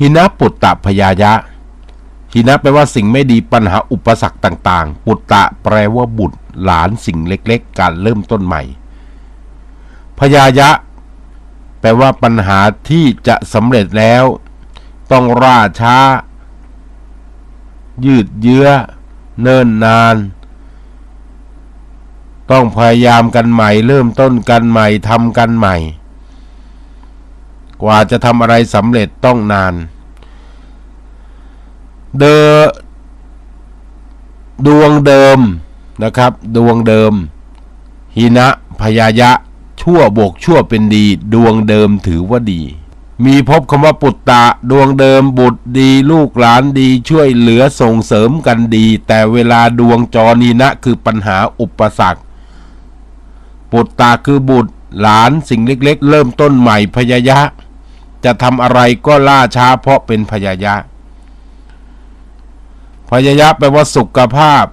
หินะปุตตะพยายะ หินะแปลว่าสิ่งไม่ดีปัญหาอุปสรรคต่างๆ ปุตตะแปลว่าบุตร หลานสิ่งเล็กๆ การเริ่มต้นใหม่ พยายะ แปลว่าปัญหาที่จะสำเร็จแล้ว ต้องล่าช้า ยืดเยื้อ เนิ่นนาน ต้องพยายามกันใหม่ เริ่มต้นกันใหม่ทำกันใหม่ กว่าจะทำอะไรสำเร็จต้องนาน เดอดวงเดิมนะครับ ดวงเดิม หินะพยายะ ชั่วบวกชั่วเป็นดี ดวงเดิมถือว่าดี มีพบคำว่าปุตตะ ดวงเดิมบุตรดี ลูกหลานดีช่วยเหลือส่งเสริมกันดี แต่เวลาดวงจรนีนะคือปัญหาอุปสรรค ปุตตะคือบุตรหลานสิ่งเล็ก ๆ เริ่มต้นใหม่พยายะ จะทำอะไรก็ล่าช้าเพราะเป็นพยายะ พยายะแปลว่าสุขภาพ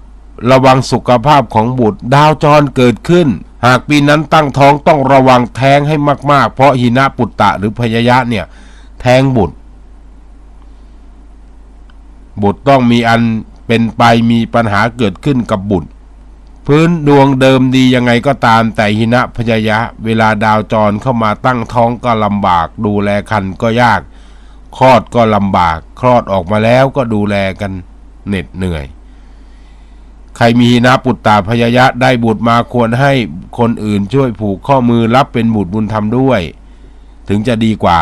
ระวังสุขภาพของบุตร ดาวจรเกิดขึ้น หากปีนั้นตั้งท้องต้องระวังแท้งให้มากๆ เพราะหินะปุตตะหรือพยายะเนี่ยแท้งบุตร บุตรต้องมีอันเป็นไปมีปัญหาเกิดขึ้นกับบุตร พื้นดวงเดิมดียังไงก็ตามแต่หินะพยายะ เวลาดาวจรเข้ามาตั้งท้องก็ลำบาก ดูแลคันก็ยาก คลอดก็ลำบาก คลอดออกมาแล้วก็ดูแลกันเหน็ดเหนื่อย ใครมีหินะปุตตาพยายะได้บุตรมาควรให้คนอื่นช่วยผูกข้อมือรับเป็นบุตรบุญธรรมด้วย ถึงจะดีกว่า